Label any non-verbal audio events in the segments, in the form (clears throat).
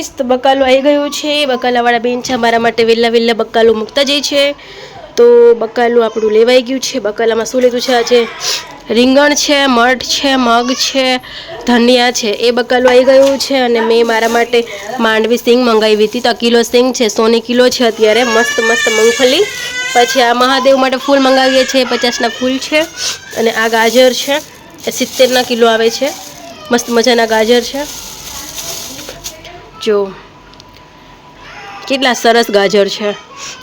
Guys તો બકાલું આવી ગયું છે. બકાલાવાળા બેન છે, અમારા માટે વહેલા વહેલા બકાલું મૂકતા જાય છે. તો બકાલું આપણું લેવાઈ ગયું છે. બકાલામાં શું લીધું છે આજે? રીંગણ છે, મઠ છે, મગ છે, ધનિયા છે. એ બકાલું આવી ગયું છે અને મેં મારા માટે માંડવી સિંગ મંગાવી હતી. તો કિલો સિંગ છે, સોની કિલો છે અત્યારે. મસ્ત મસ્ત મગફળી. પછી આ મહાદેવ માટે ફૂલ મંગાવીએ છીએ, પચાસના ફૂલ છે અને આ ગાજર છે. એ સિત્તેરના કિલો આવે છે. મસ્ત મજાના ગાજર છે. જો કેટલા સરસ ગાજર છે.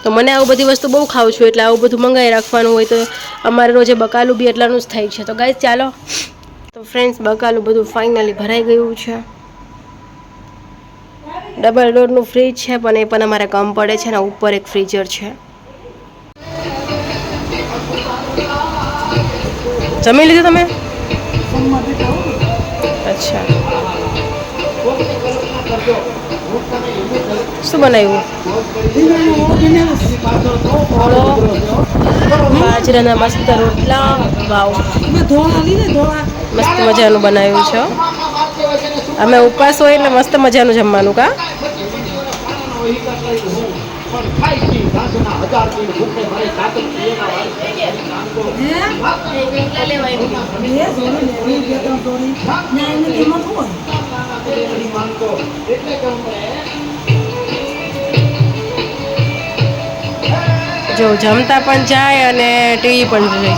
તો મને આવું બધી વસ્તુ બહુ ખાઉં છું એટલે આવું બધું મંગાવી રાખવાનું હોય તો અમારે રોજે બકાલું બી એટલાનું જ થાય છે. તો ગાય ચાલો. તો ફ્રેન્ડ્સ બકાલું બધું ફાઇનલી ભરાઈ ગયું છે. ડબલ ડોરનું ફ્રીજ છે પણ એ પણ અમારે કમ પડે છે ને ઉપર એક ફ્રીજર છે. જમી લીધું તમે? અચ્છા. શું બનાવ્યું? બાજરાના મસ્ત રોટલા, વાવ. મસ્ત મજાનું બનાવ્યું છે અમે ઉપવાસ હોય એટલે મસ્ત મજાનું જમવાનું, કા? જો જમતા પણ જાય અને ટીવી પણ જોઈ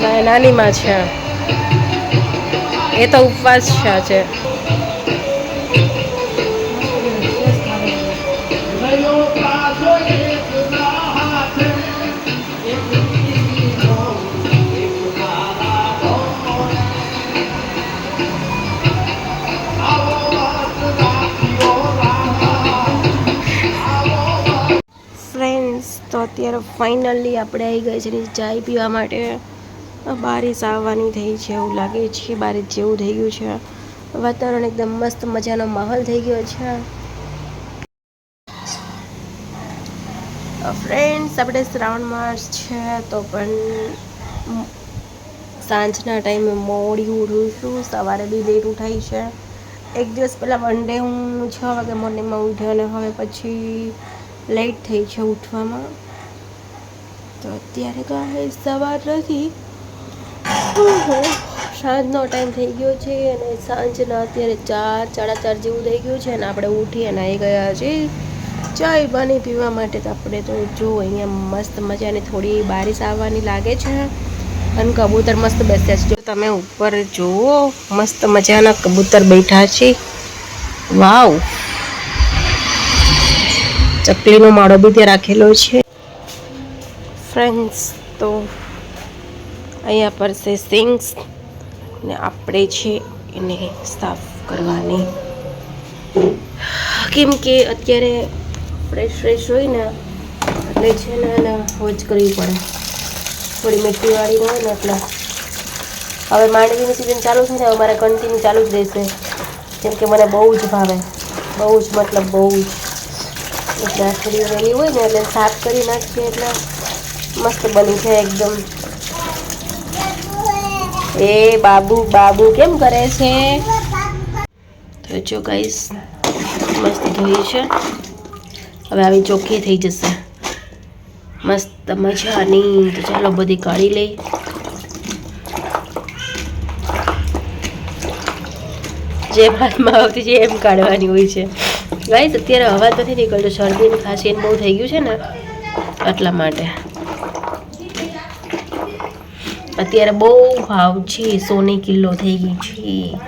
જાય નાની માં છે. એ તો ઉપવાસ છે અત્યારે ફાઇનલી આપણે આવી ગયા છે ચાય પીવા માટે. બારીશ આવવાની થઈ છે એવું લાગે છે બારીશ જેવું થઈ ગયું છે. વાતાવરણ એકદમ મસ્ત મજાનો માહોલ થઈ ગયો છે. ફ્રેન્ડ્સ આપણે શ્રાવણ માસ છે તો પણ સાંજના ટાઈમે મોડી ઉઠું છું સવારે બી લેટ ઉઠાય છે. એક દિવસ પહેલાં વન હું છ વાગે મોર્નિંગમાં ઉઠ્યો અને હવે પછી લેટ થઈ છે ઉઠવામાં. તો અત્યારે કાંઈ સવાર નથી. સાંજનો ટાઈમ થઈ ગયો છે અને સાંજના અત્યારે ચાર, સાડા ચાર જેવું થઈ ગયું છે અને આપણે ઉઠી અને આવી ગયા છે ચાય, પાણી પીવા માટે તો આપણે તો જો અહીંયા મસ્ત મજાની થોડી બારિશ આવવાની લાગે છે અને કબૂતર મસ્ત બેસ્યા છે. જો તમે ઉપર જુઓ, મસ્ત મજાના કબૂતર બેઠા છે. વાવ! ચકલીનો માળો બી ત્યાં રાખેલો છે. ફ્રેન્ડ્સ તો અહીંયા પર છે સિંગ્સ ને આપણે છે એને સાફ કરવાની. કેમ કે અત્યારે ફ્રેશ ફ્રેશ હોય ને એટલે છે ને એને હોજ કરવી પડે. થોડી મીઠીવાળી હોય ને એટલે. હવે માંડવીની સિઝન ચાલુ થાય ને, હવે મારે કન્ટિન્યુ ચાલુ જ રહેશે. કેમ કે મને બહુ જ ભાવે. બહુ જ, મતલબ બહુ જ. એટલે થોડી વહેલી હોય ને, એટલે સાફ કરી નાખીએ એટલે મસ્ત બની છે એકદમ. એ બાબુ બાબુ કેમ કરે છે? તો જો ગાઈસ મસ્ત ધોઈ છે. હવે આવી ચોખ્ખી થઈ જશે. મસ્ત મજાની. તો ચાલો બધી કાઢી લઈ. જે હાથમાં આવતી છે એમ કાઢવાની હોય છે. ગાઈસ અત્યારે હવા નથી નીકળતો, શરદી ખાંસી બહુ થઈ ગયું છે ને, એટલા માટે. અત્યારે બહુ ભાવ છે, સોની કિલો થઈ ગઈ છે.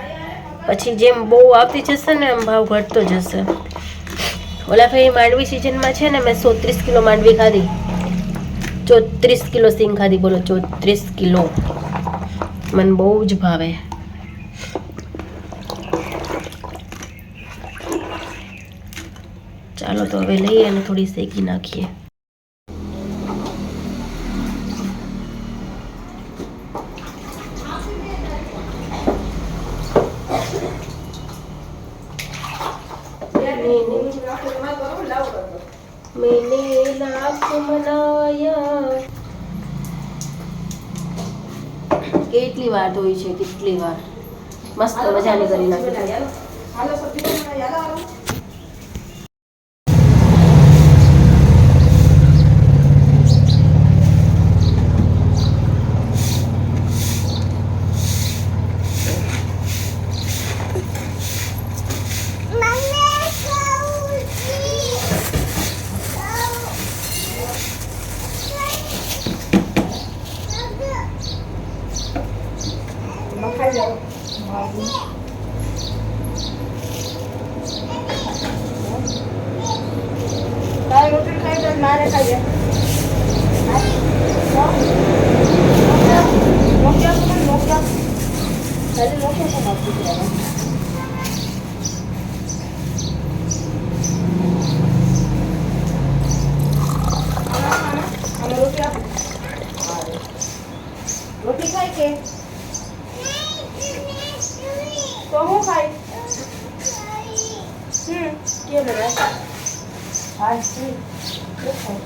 પછી જેમ બહુ આવતી જશે ને એમ ભાવ ઘટતો જશે. ઓલા ભાઈ માંડવી સિઝનમાં છે ને મેં સોત્રીસ કિલો માંડવી ખાધી. ચોત્રીસ કિલો સિંગ ખાધી, બોલો ચોત્રીસ કિલો. મને બહુ જ ભાવે. ચાલો તો હવે લઈએ અને થોડી શેકી નાખીએ. ધોઈ છે કેટલી વાર મસ્ત મજાની કરી નાખી રોટી ખાય કે? તો હું ખાય? હમ કે બધા હા જી શું ખાય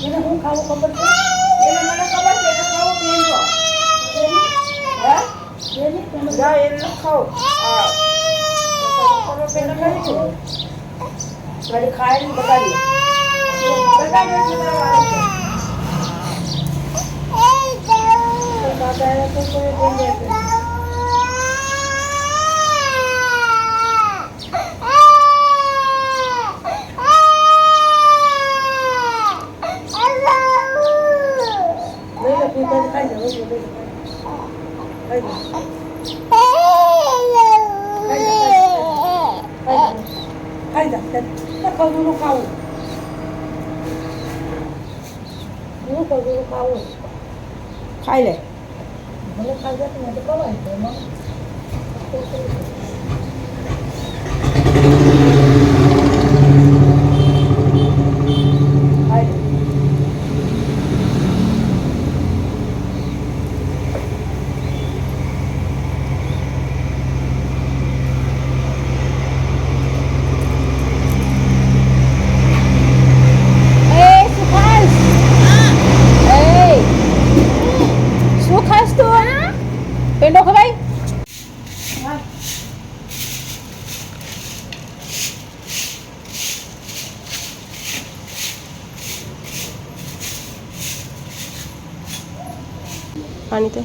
એને હું ખાવું ખબર છે એને મને ખબર છે એને ખાવું પીવો હા એની તમે જા એને ખાવ હા ખબર પેલા કરી દો વળી ખાઈને બગાડી બગાડી એટલે મારા વાળા છે તો દાદાએ તો કોઈ બોલે છે લઈ લો તું તને ખાઈ જા લઈ લો લઈ લો ખાઈ જા ખાઈ જા ખાઈ જા કદુનું ખાવું હું કદુનું ખાવું ખાઈ લે મને ખાઈ જા તો મને કમાય છે એમાં ખાઈ લે એ શું ખાસ એ શું ખાસ તું પેંડો ખવાય પાણી તે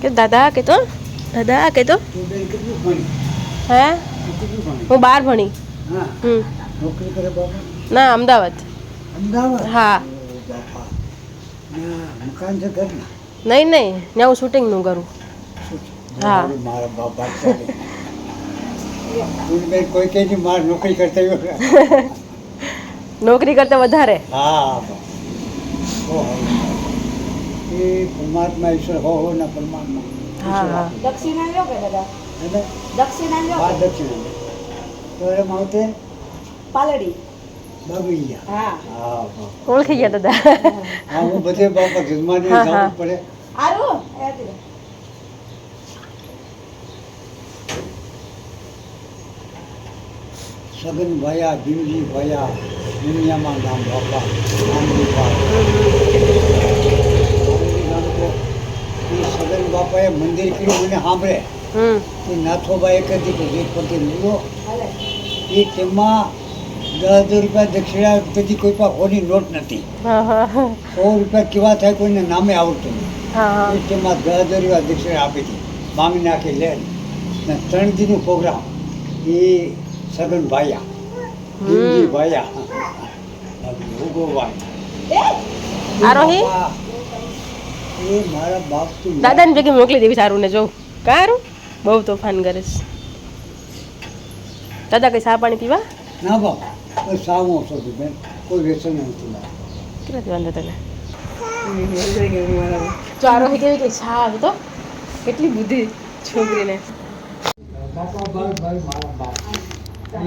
કે દાદા કે તો? દાદા કે તો? તું બેન કેટલું ભણી હે? હું બાર ભણી. ના અમદાવાદ. હા. નહીં નહીં. ત્યાં હું શૂટિંગનું કરું. હા. કોઈ કે માર નોકરી કરતા (laughs) નોકરી કરતા વધારે? હા. એ પરમાત્મા ઈશ્વર હો હો ના પરમાત્મા. હા હા. દક્ષિણા લ્યો કે દાદા દક્ષિણા લ્યો બાર કે? તો એમ આવતે પાલડી. બાબી હા. હા ઓળખી ગયા દાદા. હા હું બધે બાપા જન્માને હા, હા. જવું પડે. આરું સગન ભયા ભીમજી ભયા દુનિયામાં નામ બાપા નામની વાત. નામની નામ તો એ સગન બાપાએ મંદિર કર્યું મને સાંભળે. એ નાથોબા એક જ દીકરો એક પતિ લીધો એ તેમાં દસ હજાર રૂપિયા દક્ષિણા પછી કોઈ પાસે હોની નોટ નથી. સો રૂપિયા કેવા થાય કોઈને નામે આવડતું નહીં. તેમાં દસ હજાર રૂપિયા દક્ષિણા આપી હતી માંગી નાખી લે. ને ત્રણ દીનું પ્રોગ્રામ. એ સગન ભાયા. ભીમજી ભાયા. આરોહી? એ મારા બાપ તું ભેગી મોકલી દેવી સારું ને જોઉં કારું? બહુ તોફાન કરે છે. દાદા કઈ સા પાણી પીવા? ના બાપ બસ સામો છો બેન કોઈ વ્યસન નથી કેટલા વાંધો તને? જો આરોહી કેવી કઈ ચા આવી તો? કેટલી બુદ્ધિ છોકરીને. બાપા ભાઈ ભાઈ મારા બાપ.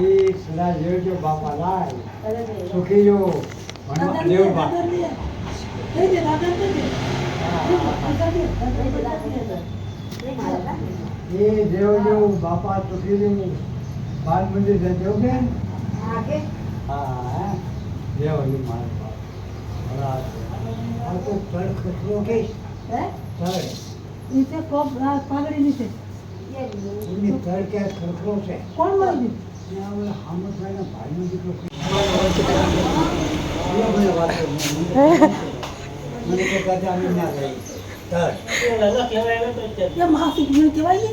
એ સદા જોજો બાપા લાય. સુખી જો દેવ બાપા. એ દેવજો બાપા સુખી જો બાલ મંદિર જજો બેન હા હા દેવજો મારા બાપ બરાબર. આ તો તળ ખતરો કે? તળ કે ખતરો છે. કોણ મળી ઓલા હામદભાઈના ભાઈનો દીકરો છે. મને વાત કરી. મને તો દાદા અમે ના ગઈ તળ એ માસી મને કહેવાય ને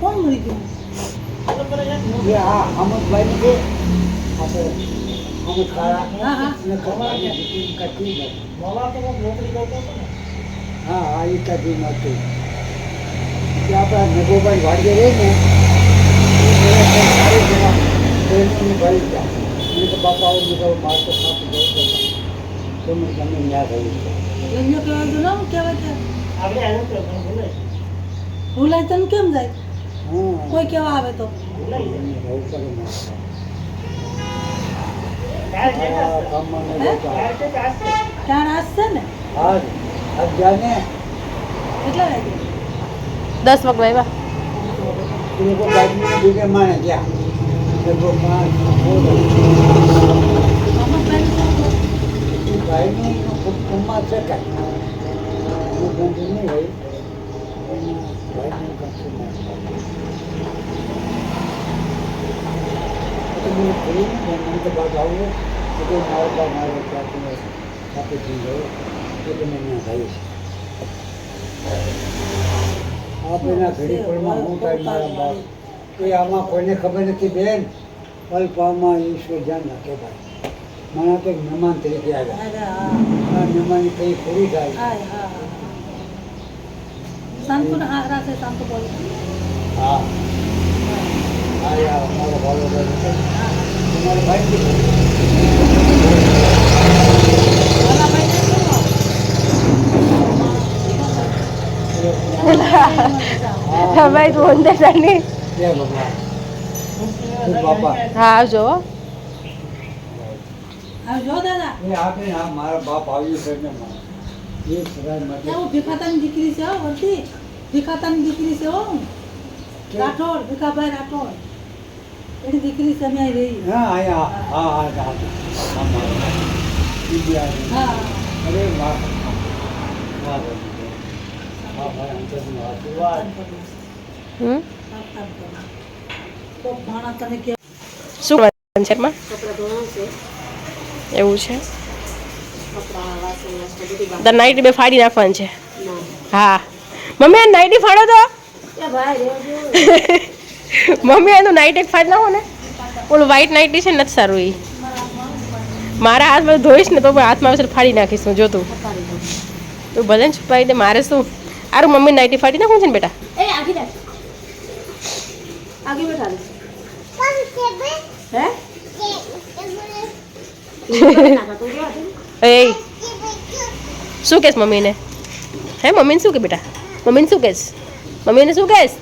કોણ મળી ગયું એ આ હામદભાઈનું છે આપણે હામદ કાળા હા હા અને કપાળની દીકરી કાઢી નથી. હા હા એ કાઢી નથી કે આપણા નગોભાઈ વાડીએ રહે ને એ બધા સારી જણા ટ્રેનની ભરી ગયા મેં તો બાપા આવું બધું માર તો સાપ ગયો તો મેં તમે છે. એમને કહેવાય તો ના કહેવાય કે. ભૂલાય તને કેમ જાય? હા કોઈ કેવા આવે તો. દસ વખત પડે ને. હા, ભાઈને એનો છે કાંઈ. ના થાય. કહ્યું ને, બાદ આવું તો મારો બા ગયો એ તમે ત્યાં રહીશ આપેલા ઘડી પળમાં હું કાંઈ મારા કે આમાં કોઈને ખબર નથી બેન અલ્પામાં ઈશ્વર ધ્યાન નાખે ભાઈ મારા એક મહેમાન તરીકે આવ્યા મહેમાન કઈ પૂરી થાય. હા બોલ. મારો ભાલો ભાઈ તમારો ભાઈ ભાઈ તું અંદર જાની આવજો હો. આવજો દાદા એ આપણે આ મારા બાપ આવ્યું છે ને મારા. એ સદાય માટે એવું ભીખાતાની દીકરી છે હો વરતી ભીખાતાની દીકરી છે હો રાઠોડ ભીખાભાઈ રાઠોડ એની દીકરી છે અમે અહીં રહી હા અહીંયા હા હા હા હા મારા બીજી આવી. હા અરે વાહ વાહ ભગવાન. વાહ ભાઈ અંતરનો આશીર્વાદ હમ તો ભાણા તને કે શું કરવાનું છે એમાં કપડા ધોવાનું છે એવું છે? ધ તાર નાઈટી બે ફાડી નાખવાની છે. હા. મમ્મી આ નાઈટી ફાડો તો. એ ભાઈ રેજો મમ્મી એનું નાઈટ એક ફાડી નાખો ને. ઓલું વ્હાઈટ નાઈટી છે ને નથી સારું એ મારા હાથમાં ધોઈશ ને તો પણ હાથમાં આવશે તો ફાડી નાખીશ હું જોતું. તું ભલે ને છુપાવી દે મારે શું? આરું મમ્મી નાઈટી ફાડી નાખું છે ને બેટા? એ આગી રાખ આગી બેઠા હે? એ શું કહેશ મમ્મીને હે મમ્મીને શું કે બેટા મમ્મીને શું કહેશ મમ્મીને શું કહેશ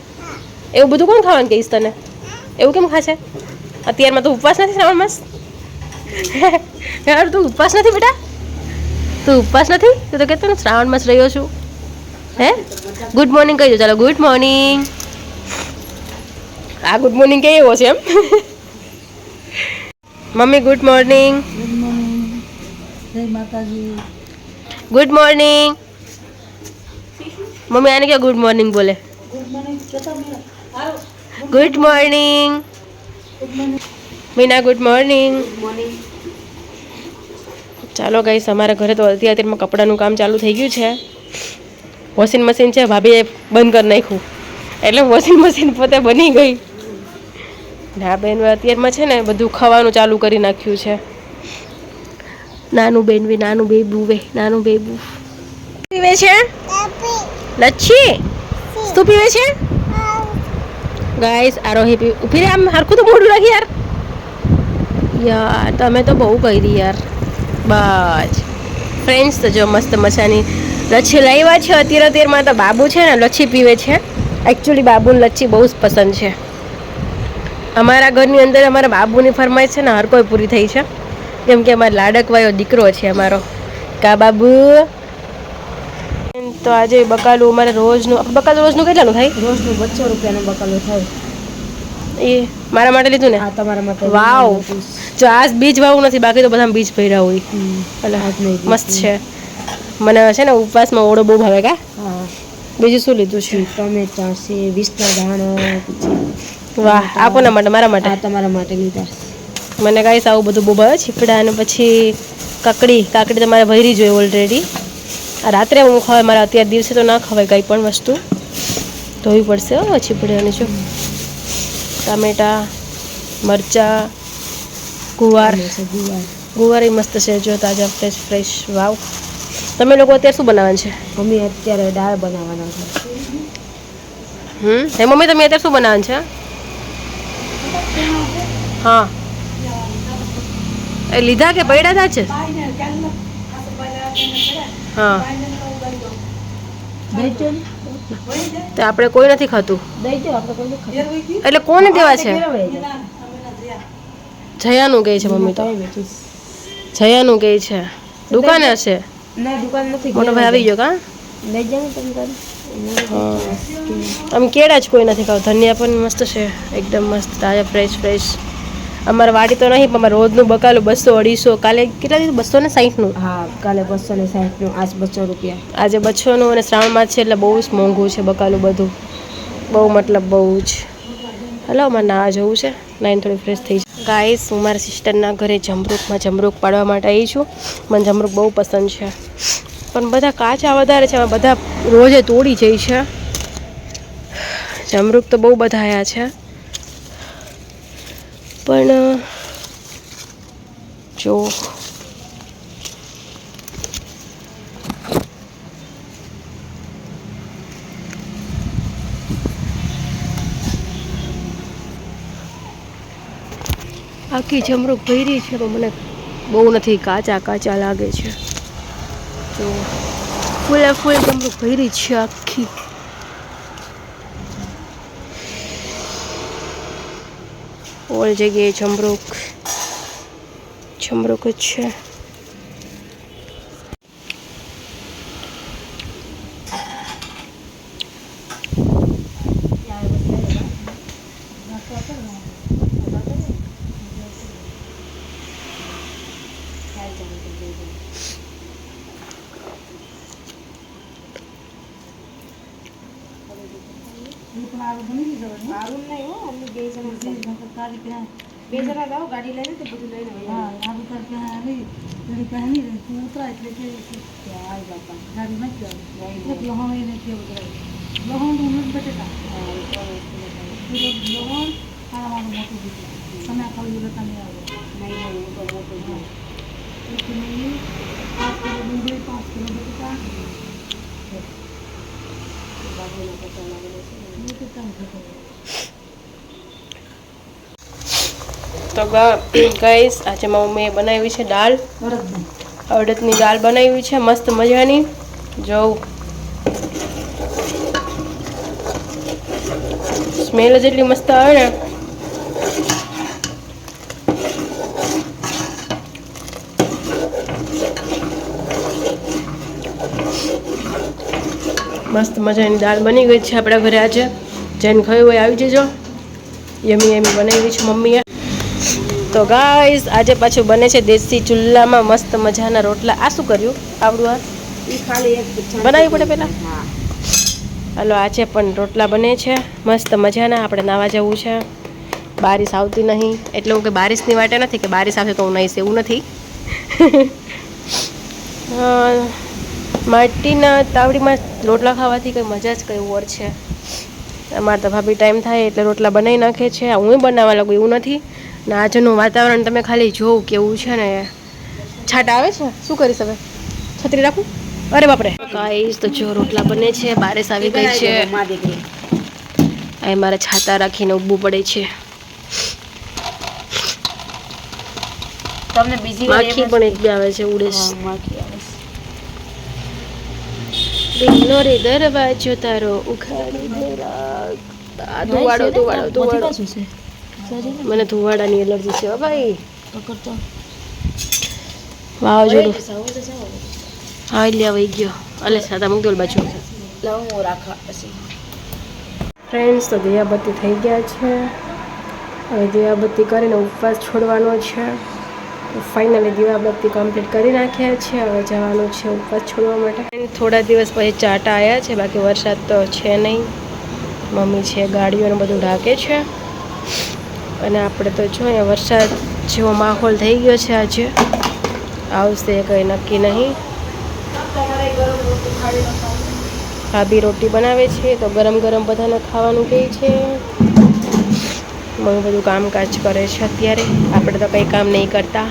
એવું બધું કોણ ખાવાનું કહીશ તને એવું કેમ ખાશે અત્યારમાં તો ઉપવાસ નથી શ્રાવણ માસ યાર તું ઉપવાસ નથી બેટા તું ઉપવાસ નથી તું તો કહેતો શ્રાવણ માસ રહ્યો છું હે ગુડ મોર્નિંગ કહી દો ચાલો ગુડ મોર્નિંગ આ ગુડ મોર્નિંગ કે એવો છે એમ mummy good morning good morning જય માતાજી. ગુડ મોર્નિંગ મમ્મી આને ક્યાં ગુડ મોર્નિંગ બોલે? Good morning Meena good morning ચાલો ગાઈસ અમારા ઘરે તો અડધી અત્યારમાં કપડાનું કામ ચાલુ થઈ ગયું છે. વોશિંગ મશીન છે ભાભીએ બંધ કરી નાખ્યું. એટલે વોશિંગ મશીન પોતે બની ગઈ. ને બેન અત્યારમાં છે ને બધું ખાવાનું ચાલુ કરી નાખ્યું છે. નાનું બેન વે નાનું બેબુ વે નાનું બેબુ. પીવે છે? લચ્છી? શું પીવે છે? ગાઈસ આરોહી પી ઊભી આમ, હરખું તો મોઢું રાખી યાર. યાર, તમે તો બહુ કરી યાર. બસ. ફ્રેન્ડ્સ તો જો મસ્ત મજાની લચ્છી લાવ્યા છે. અત્યારે અત્યારમાં તો બાબુ છે ને લચ્છી પીવે છે. એકચ્યુઅલી બાબુને લચ્છી બહુ જ પસંદ છે. અમારા ઘરની અંદર અમારા બાબુની ફરમાઈશ છે ને હર કોઈ પૂરી થઈ છે. કેમ કે અમારે લાડકવાયો દીકરો છે અમારો. કા બાબુ? તો આજે બકાલું અમારે રોજનું બકાલું રોજનું કેટલાનું થાય? રોજનું બસો રૂપિયાનું બકાલું થાય. એ મારા માટે લીધું ને? હા તમારા માટે વાવ! જો આજ બીજ વાવું નથી બાકી તો બધા બીજ ભર્યા હોય. એટલે મસ્ત છે. મને છે ને ઉપવાસમાં ઓળો બહુ ભાવે કા? હા. બીજું શું લીધું છે? ટમેટા છે વિસના દાણા પછી વાહ આ કોના માટે? મારા માટે? તમારા માટે લીધા મને કાંઈ આવું બધું બહુ ભાવે છીપડા અને પછી કાકડી કાકડી તમારે ભરી જોઈએ ઓલરેડી આ રાત્રે હું ખવાય મારે અત્યારે દિવસે તો ના ખવાય કંઈ પણ વસ્તુ. ધોવી પડશે હો છીપડાની જો ટામેટા મરચાં ગુવાર. ગુવાર. ગુવાર મસ્ત છે જો તાજા ફ્રેશ ફ્રેશ વાવ. તમે લોકો અત્યારે શું બનાવવાનું છે? મમ્મી અત્યારે દાળ બનાવવાના છે. હમ? હે મમ્મી તમે અત્યારે શું બનાવવાનું છે? હા. એ લીધા કે પડ્યા હતા છે? હા. તો આપણે કોઈ નથી ખાતું. એટલે કોને દેવા છે? જયાનું કહે છે મમ્મી તો? જયાનું કહે છે. દુકાને હશે? ભાઈ આવી ગયો કા. આમ કેળા જ કોઈ નથી ખાવ ધનિયા પણ મસ્ત છે. એકદમ મસ્ત, તાજા ફ્રેશ ફ્રેશ અમારે વાડી તો નહીં પણ અમારે રોજનું બકાલું બસો અઢીસો કાલે કેટલા દીધું? બસો ને સાહીઠનું? હા કાલે બસો ને સાઠનું આજ બસો રૂપિયા. આજે બચ્ચોનું અને શ્રાવણમાં છે એટલે બહુ જ મોંઘું છે બકાલું બધું. બહુ મતલબ બહુ જ. હલો અમારે ના જવું છે. નાઈન થોડી ફ્રેશ થઈ જાય ગાઈસ હું મારા સિસ્ટરના ઘરે જમરૂકમાં જમરૂક પાડવા માટે આવી છું. મને જમરૂક બહુ પસંદ છે. પણ બધા કાચા વધારે છે બધા રોજે તોડી જાય છે. જમરૂક તો બહુ બધા આવ્યા છે. પણ જો. આખી જમરૂક ભરી છે, પણ મને બહુ નથી કાચા કાચા લાગે છે. તો ફૂલે ફૂલ જમરૂક ભરી છે આખી. ઓલ જગ્યાએ જમરૂક જમરૂક જ છે मी पण आरू बनी जवळ आरून नाही हो आम्ही बेसन कारी पे बेसन जाओ गाडी लाईन ते बघून नाही हाँ आरू करते आली गाडी पे नाही रे तू उतरा इतले के काय बापा गाडी नाही केलं एक लोहण नाही केलं वगैरे लोहण उलट बटेटा लोहण आणि माझं मोठं घेतलं संध्याकाळी उलट आम्ही आलो नाही नाही मोठं घेतलं तुम्ही पाच किलो मुंबई पाच किलो बटेटा बाबू नका તો ગઈશ આજે મમ્મીએ બનાવી છે દાળ. અડદની દાળ બનાવી છે, મસ્ત મજાની. જોઉં. સ્મેલ જ એટલી મસ્ત આવે ને. મસ્ત મજાની દાળ બની ગઈ છે આપણા ઘરે આજે. જેને ખાયું હોય આવી જજો. યમી યમી બનાવી છે મમ્મીએ. તો ગાઈસ આજે પાછું બને છે દેશી ચૂલામાં મસ્ત મજાના રોટલા. આ શું કર્યું? આવડું આ? બનાવવી પડે પેલા? હા. હાલો આજે પણ રોટલા બને છે. મસ્ત મજાના. આપણે નાવા જવું છે. બારિશ આવતી નહીં. એટલે હું કે બારિશની વાટે નથી કે બારિશ આવશે તો હું નહીં એવું નથી. (laughs) માટીના તાવડીમાં રોટલા ખાવાથી કંઈ મજા જ કંઈ ઓર છે. અમારે તો ભાભી ટાઈમ થાય એટલે રોટલા બનાવી નાખે છે. હું બનાવવા લાગું એવું નથી. ને આજનું વાતાવરણ તમે ખાલી જોવું કેવું છે ને. છાટ આવે છે? શું કરીશ હવે? છત્રી રાખું? અરે બાપરે. કાઈશ તો જો રોટલા બને છે. બારિશ આવી ગઈ છે. એ અહીં મારે છાતા રાખીને ઊભું પડે છે. તમને બીજી માખી પણ એક બે આવે છે ઉડે માખી આવે છે. રે દરવાજો તારો ઉઘાડી દે રાખ. ધુવાડો ધુવાડો ધુવાડો. મને ધુવાડાની એલર્જી છે ભાઈ. પકડતો. વાવાઝોડું. હા એટલે આવી ગયો. અલે સાદા મૂકી દો બાજુ. લાવ રાખા પછી. ફ્રેન્ડ્સ તો દિયાબત્તી થઈ ગયા છે. હવે દિયાબત્તી કરીને ઉપવાસ છોડવાનો છે. ફાઇનલી દિવાબત્તી કમ્પ્લીટ કરી નાખ્યા છે. હવે જવાનું છે ઉપવાસ છોડવા માટે. થોડા દિવસ પછી ચાટા આવ્યા છે, બાકી વરસાદ તો છે નહીં. મમ્મી છે ગાડીઓને બધું ઢાંકે છે. અને આપણે તો જો અહીંયા વરસાદ જેવો માહોલ થઈ ગયો છે આજે. આવશે કંઈ નક્કી નહીં. ભાભી રોટી બનાવે છે, તો ગરમ ગરમ બધાને ખાવાનું કહે છે. મમ્મી બધું કામકાજ કરે છે અત્યારે. આપણે તો કંઈ કામ નહીં કરતા.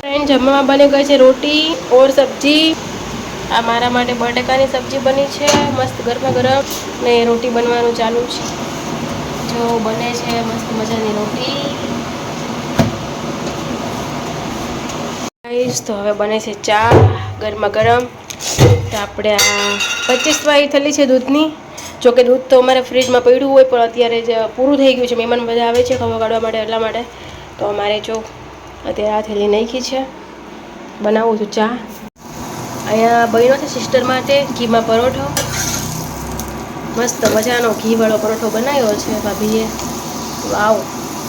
ફ્રેન્ડ, જમવામાં બની ગઈ છે રોટી, ઓર સબ્જી. આ મારા માટે બટેકાની સબ્જી બની છે. મસ્ત ગરમા ગરમ ને રોટી બનવાનું ચાલુ છે. જો બને છે મસ્ત મજાની રોટી. તો હવે બને છે ચા ગરમા ગરમ. તો આપણે આ પચીસ વાળી થેલી છે દૂધની. જો કે દૂધ તો અમારે ફ્રીજમાં પડ્યું હોય, પણ અત્યારે જ પૂરું થઈ ગયું છે. મહેમાન બધા આવે છે ખબર કાઢવા માટે એટલા માટે. તો અમારે જો અત્યારે આ થેલી નાખી છે. બનાવું છું ચા. અહીંયા બન્યો છે સિસ્ટર માટે ઘીમાં પરોઠો. મસ્ત મજાનો ઘીવાળો પરોઠો બનાવ્યો છે ભાભીએ. વાવ,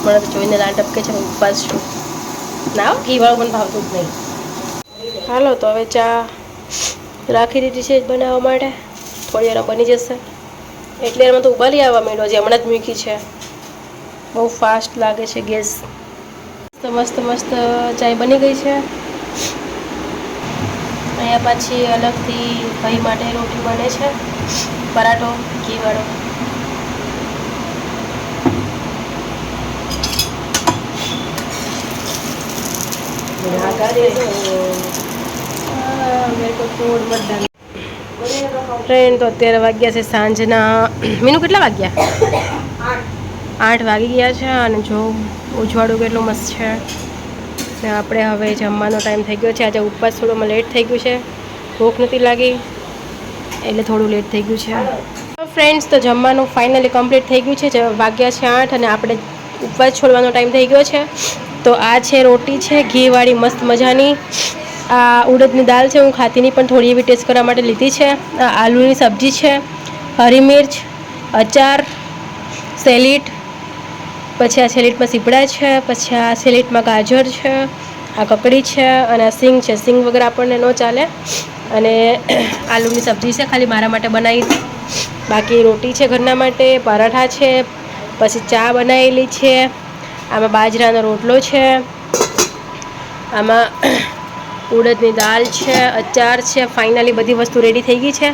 મને તો જોઈને લાલ ટપકે છે ઉપવાસ છું. ના ઘીવાળો પણ ભાવતું જ નહીં. હાલો, તો હવે ચા રાખી દીધી છે બનાવવા માટે. થોડી વાર બની જશે. એટલે એમાં તો ઉબાલી આવવા માંડ્યો છે હમણાં જ મૂકી છે. બહુ ફાસ્ટ લાગે છે ગેસ. મસ્ત મસ્ત મસ્ત ચાય બની ગઈ છે. અહીંયા પાછી અલગથી ભાઈ માટે રોટી બને છે. પરાઠો, ઘીવાળો. ટ્રેન તો અત્યારે વાગ્યા છે સાંજના, મીનુ કેટલા વાગ્યા? આઠ વાગી ગયા છે અને જો ઉજવાડું કેટલું મસ્ત છે. ને આપણે હવે જમવાનો ટાઈમ થઈ ગયો છે. આજે ઉપવાસ થોડોમાં લેટ થઈ ગયું છે. ભૂખ નથી લાગી, એટલે થોડું લેટ થઈ ગયું છે. ફ્રેન્ડ્સ તો જમવાનું ફાઇનલી કમ્પ્લીટ થઈ ગયું છે. વાગ્યા છે આઠ અને આપણે ઉપવાસ છોડવાનો ટાઈમ થઈ ગયો છે. તો આ છે રોટી છે ઘીવાળી મસ્ત મજાની. આ ઉડદની દાળ છે, હું ખાતીની પણ થોડી એવી ટેસ્ટ કરવા માટે લીધી છે. આ આલુની સબ્જી છે, હરી મિર્ચ, અચાર, સેલીટ, પછી આ સેલીટમાં સીપડા છે, પછી આ સેલીટમાં ગાજર છે, આ કકડી છે અને આ સિંગ છે. સિંગ વગર આપણને ન ચાલે. અને (clears throat) આલુની સબ્જી છે, ખાલી મારા માટે બનાવી હતી બાકી રોટી છે ઘરના માટે, પરાઠા છે, પછી ચા બનાવેલી છે. આમાં બાજરાનો રોટલો છે. આમાં ઉડદની દાળ છે, અચાર છે ફાઇનલી બધી વસ્તુ રેડી થઈ ગઈ છે.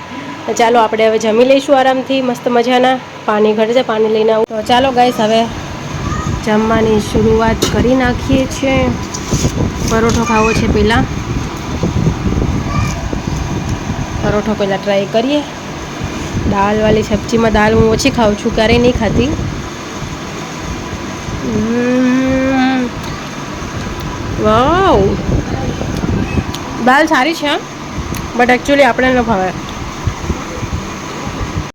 ચાલો આપણે હવે જમી લઈશું આરામથી, મસ્ત મજાના. પાણી ઘટે છે, પાણી લઈને આવું. તો ચાલો ગાઈસ હવે જમવાની શરૂઆત કરી નાખીએ છીએ. પરોઠો ખાવો છે પહેલાં. પરોઠો પહેલાં ટ્રાય કરીએ. દાળવાળી સબ્જીમાં દાળ હું ઓછી ખાઉં છું, ક્યારેય નહીં ખાતી. વાવ. દાળ સારી છે બટ એકચ્યુઅલી આપણે ન ભાવે.